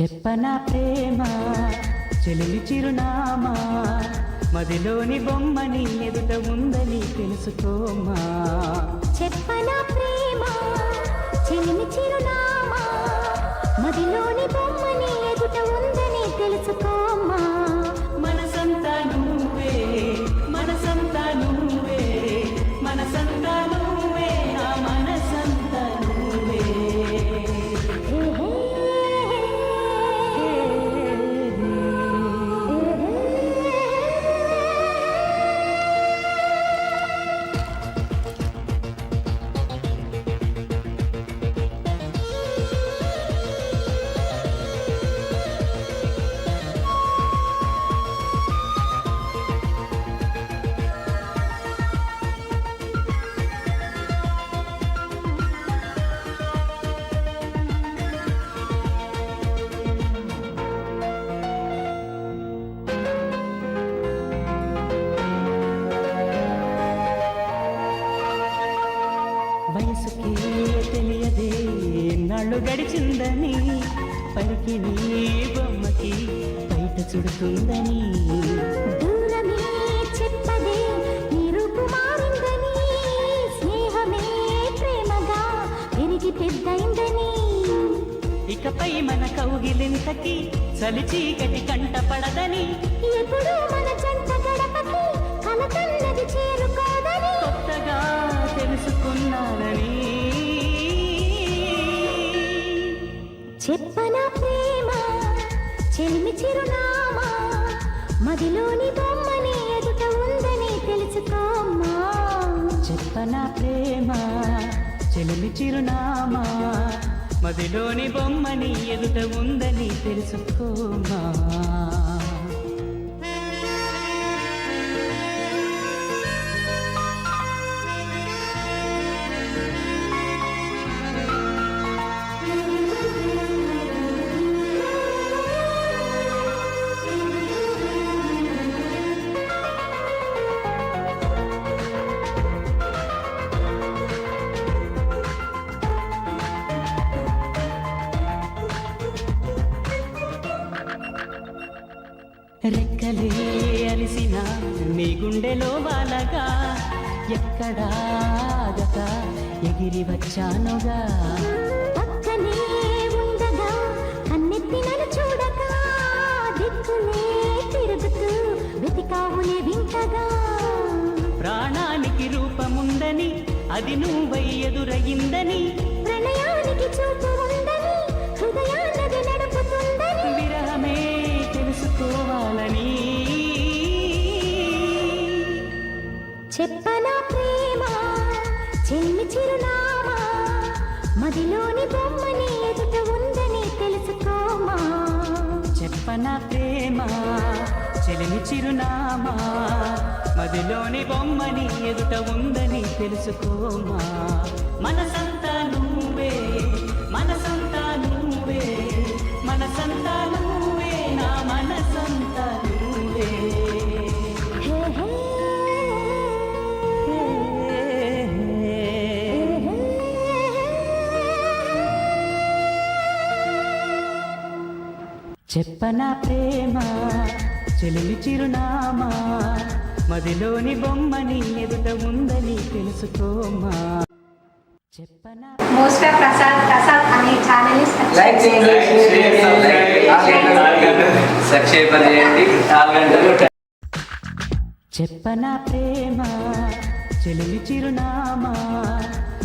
చెప్పనా ప్రేమ? చెలిమి చిరునామా? మదిలోని బొమ్మని ఎదుట ఉందని తెలుసుకోమా? చెప్పనా ప్రేమ? చెలిమి చిరునామా? మదిలో వయసుకి తెలియదే నాళ్ళు గడిచిందని పరికి నీ బొమ్మకి బయట చుడుతుందని. దూరమే చెప్పదే నీ రూపు మారిందని స్నేహమే ప్రేమగా పెరిగి పెద్దయిందని. ఇకపై మన కౌగిలింతకి చలి చీకటి కంట పడదని ఎప్పుడు మన చెప్పన ప్రేమ? చెలిమి చిరునామా? మదిలోని బొమ్మని ఎదుట ఉందని తెలుసుకోమ్మా. చెప్పన ప్రేమ? చెలిమి చిరునామా? మదిలోని బొమ్మని ఎదుట ఉందని తెలుసుకోమా రెక్కలే అలిసిన నీ గుండెలో వాలగా ఎక్కడాగక ఎగిరి వచ్చానుగా. పక్కనే ఉండగా కన్నెత్తి నన్ను చూడగా దిక్కులే తిరుగుతూ వెతికావులే వింతగా. ప్రాణానికి రూపముందని అది నువ్వై ఎదురయ్యిందని ప్రణయానికి చూపు మదిలోని బొమ్మని ఎదుట ఉందని తెలుసుకోమా? చెప్పన ప్రేమ? చెలిమి చిరునామా? మదిలోని బొమ్మని ఎదుట ఉందని తెలుసుకోమా? మనసంతా నువ్వే చెప్పనా ప్రేమ చెలిమి చిరునామా మదిలోని బొమ్మని ఎదుట ఉందని తెలుసుకోమా చెప్పనా మోస్టర్ ప్రసాద్ ప్రసాద్ అనే ఛానల్ని లైక్ చేయండి షేర్ చేయండి గంటలు చెప్పనా ప్రేమ చెలిమి చిరునామా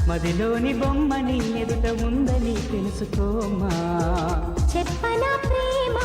మదిలోని బొమ్మని ఎదుట ఉందని తెలుసుకోమా చెప్పనా ప్రేమ?